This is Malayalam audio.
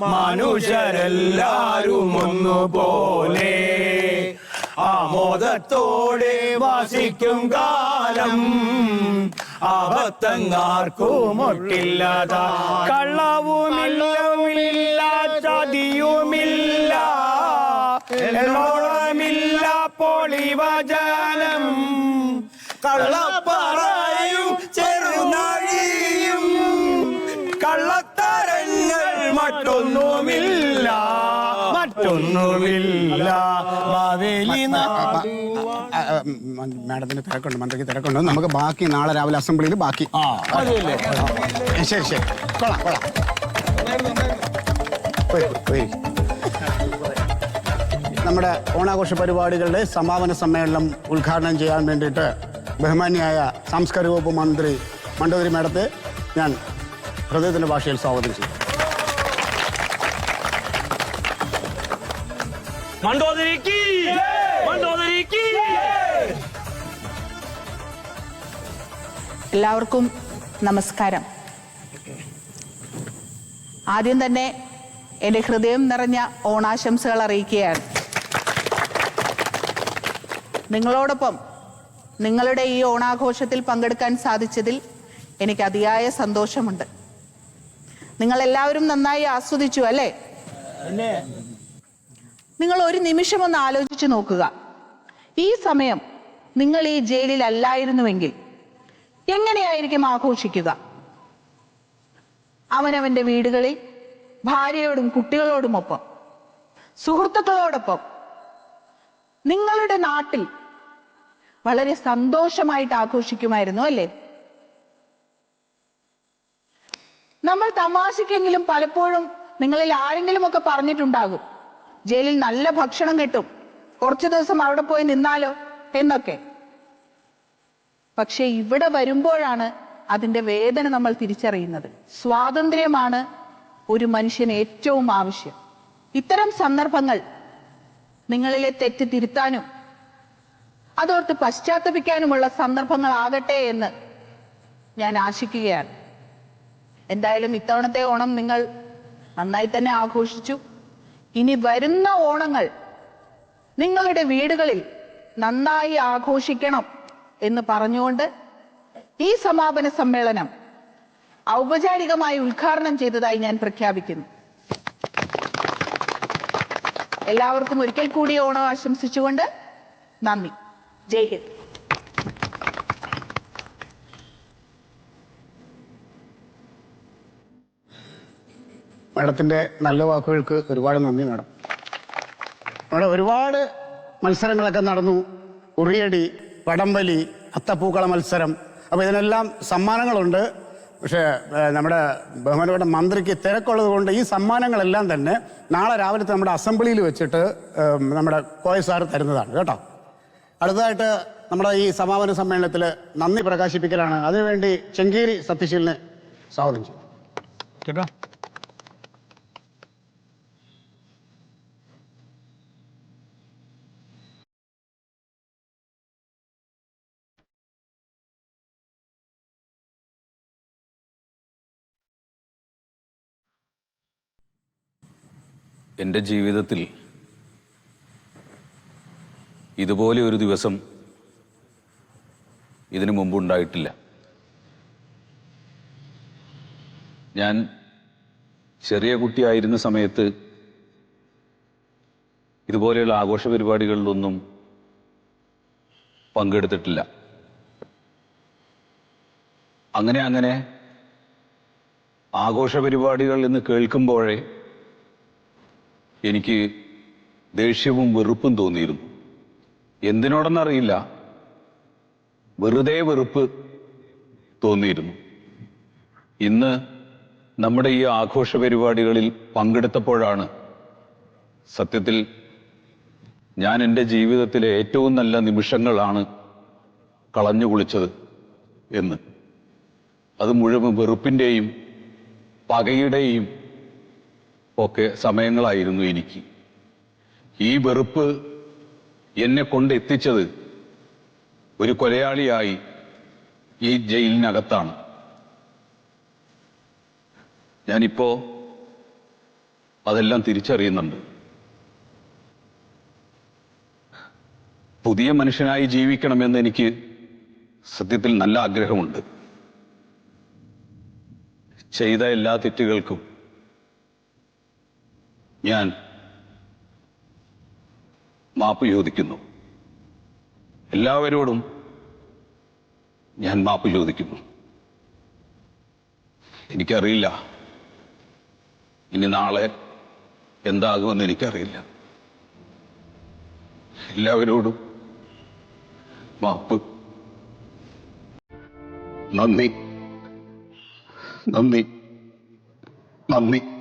മനുഷ്യരെല്ലാരും ഒന്നുപോലെ ആമോദത്തോടെ വാസിക്കും കാലം ആപത്തങ്ങാർക്കും കള്ളവുമില്ല ചതിയുമില്ല എള്ളോളമില്ല പൊളിവചനം. കള്ളപ്പറയും മറ്റൊന്നുമില്ല മാവേലി നാടു മാഡത്തിന് തിരക്കുണ്ട് മന്ത്രിക്ക് തിരക്കുണ്ട്. നമുക്ക് ബാക്കി നാളെ രാവിലെ അസംബ്ലിയിൽ ബാക്കി. ശരി ശരി. കൊള്ളാം കൊള്ളാം. നമ്മുടെ ഓണാഘോഷ പരിപാടികളുടെ സമാപന സമ്മേളനം ഉദ്ഘാടനം ചെയ്യാൻ വേണ്ടിയിട്ട് ബഹുമാന്യായ സാംസ്കാരിക വകുപ്പ് മന്ത്രി മണ്ഡോദരി മേഡത്തെ ഞാൻ ഹൃദയത്തിന്റെ ഭാഷയിൽ സ്വാഗതം ചെയ്യും മണ്ടോദരിക്ക് മണ്ടോദരിക്ക് എല്ലാവർക്കും നമസ്കാരം. ആദ്യം തന്നെ എന്റെ ഹൃദയം നിറഞ്ഞ ഓണാശംസകൾ അറിയിക്കുകയാണ്. നിങ്ങളോടൊപ്പം നിങ്ങളുടെ ഈ ഓണാഘോഷത്തിൽ പങ്കെടുക്കാൻ സാധിച്ചതിൽ എനിക്ക് അതിയായ സന്തോഷമുണ്ട്. നിങ്ങൾ എല്ലാവരും നന്നായി ആസ്വദിച്ചു അല്ലേ? നിങ്ങൾ ഒരു നിമിഷം ഒന്ന് ആലോചിച്ച് നോക്കുക. ഈ സമയം നിങ്ങൾ ഈ ജയിലിൽ അല്ലായിരുന്നുവെങ്കിൽ എങ്ങനെയായിരിക്കും ആഘോഷിക്കുക? അവനവന്റെ വീടുകളിൽ ഭാര്യയോടും കുട്ടികളോടുമൊപ്പം സുഹൃത്തുക്കളോടൊപ്പം നിങ്ങളുടെ നാട്ടിൽ വളരെ സന്തോഷമായിട്ട് ആഘോഷിക്കുമായിരുന്നു അല്ലേ? നമ്മൾ തമാശക്കെങ്കിലും പലപ്പോഴും നിങ്ങളിൽ ആരെങ്കിലും ഒക്കെ പറഞ്ഞിട്ടുണ്ടാകും. ജയിലിൽ നല്ല ഭക്ഷണം കിട്ടും. കുറച്ചു ദിവസം അവിടെ പോയി നിന്നാലോ എന്നൊക്കെ. പക്ഷെ ഇവിടെ വരുമ്പോഴാണ് അതിന്റെ വേദന നമ്മൾ തിരിച്ചറിയുന്നത്. സ്വാതന്ത്ര്യമാണ് ഒരു മനുഷ്യന് ഏറ്റവും ആവശ്യം. ഇത്തരം സന്ദർഭങ്ങൾ നിങ്ങളിലെ തെറ്റ് തിരുത്താനും അതോർത്ത് പശ്ചാത്തപിക്കാനുമുള്ള സന്ദർഭങ്ങളാകട്ടെ എന്ന് ഞാൻ ആശിക്കുകയാണ്. എന്തായാലും ഇത്തവണത്തെ ഓണം നിങ്ങൾ നന്നായി തന്നെ ആഘോഷിച്ചു. ഇനി വരുന്ന ഓണങ്ങൾ നിങ്ങളുടെ വീടുകളിൽ നന്നായി ആഘോഷിക്കണം എന്ന് പറഞ്ഞുകൊണ്ട് ഈ സമാപന സമ്മേളനം ഔപചാരികമായി ഉദ്ഘാടനം ചെയ്തതായി ഞാൻ പ്രഖ്യാപിക്കുന്നു. എല്ലാവർക്കും ഒരിക്കൽ കൂടി ഓണം ആശംസിച്ചുകൊണ്ട് നന്ദി. ജയ് ഹിന്ദ്. മാഡത്തിന്റെ നല്ല വാക്കുകൾക്ക് ഒരുപാട് നന്ദി മാഡം. അവിടെ ഒരുപാട് മത്സരങ്ങളൊക്കെ നടന്നു. ഉറിയടി വടംവലി അത്തപ്പൂക്കള മത്സരം. അപ്പോൾ ഇതിനെല്ലാം സമ്മാനങ്ങളുണ്ട്. പക്ഷേ നമ്മുടെ ബഹുമാനപ്പെട്ട മന്ത്രിക്ക് തിരക്കുള്ളത് കൊണ്ട് ഈ സമ്മാനങ്ങളെല്ലാം തന്നെ നാളെ രാവിലത്തെ നമ്മുടെ അസംബ്ലിയിൽ വെച്ചിട്ട് നമ്മുടെ കോയ സാർ തരുന്നതാണ്. കേട്ടോ? അടുത്തതായിട്ട് നമ്മുടെ ഈ സമാപന സമ്മേളനത്തിൽ നന്ദി പ്രകാശിപ്പിക്കലാണ്. അതിനുവേണ്ടി ചെങ്കേരി സത്യശീലിനെ സ്വാഗതം ചെയ്യും. കേട്ടോ എന്റെ ജീവിതത്തിൽ ഇതുപോലെ ഒരു ദിവസം ഇതിനു മുമ്പ് ഉണ്ടായിട്ടില്ല ഞാൻ ചെറിയ കുട്ടിയായിരുന്ന സമയത്ത് ഇതുപോലെയുള്ള ആഘോഷ പരിപാടികളിലൊന്നും പങ്കെടുത്തിട്ടില്ല. അങ്ങനെ അങ്ങനെ ആഘോഷ പരിപാടികൾ എന്ന് കേൾക്കുമ്പോഴേ എനിക്ക് ദേഷ്യവും വെറുപ്പും തോന്നിയിരുന്നു. എന്തിനോടെന്നറിയില്ല. വെറുതെ വെറുപ്പ് തോന്നിയിരുന്നു. ഇന്ന് നമ്മുടെ ഈ ആഘോഷ പരിപാടികളിൽ പങ്കെടുത്തപ്പോഴാണ് സത്യത്തിൽ ഞാൻ എന്റെ ജീവിതത്തിലെ ഏറ്റവും നല്ല നിമിഷങ്ങളാണ് കളഞ്ഞു കുളിച്ചത് എന്ന്. അത് മുഴുവൻ വെറുപ്പിന്റെയും പകയുടെയും ഒക്കെ സമയങ്ങളായിരുന്നു എനിക്ക്. ഈ വെറുപ്പ് എന്നെ കൊണ്ട് എത്തിച്ചത് ഒരു കൊലയാളിയായി ഈ ജയിലിനകത്താണ്. ഞാനിപ്പോൾ അതെല്ലാം തിരിച്ചറിയുന്നുണ്ട്. പുതിയ മനുഷ്യനായി ജീവിക്കണമെന്ന് എനിക്ക് സത്യത്തിൽ നല്ല ആഗ്രഹമുണ്ട്. ചെയ്ത എല്ലാ തെറ്റുകൾക്കും ഞാൻ മാപ്പ് ചോദിക്കുന്നു. എല്ലാവരോടും ഞാൻ മാപ്പ് ചോദിക്കുന്നു. എനിക്കറിയില്ല. ഇനി നാളെ എന്താകുമെന്ന് എനിക്കറിയില്ല. എല്ലാവരോടും മാപ്പ്. നന്ദി. നന്ദി. നന്ദി.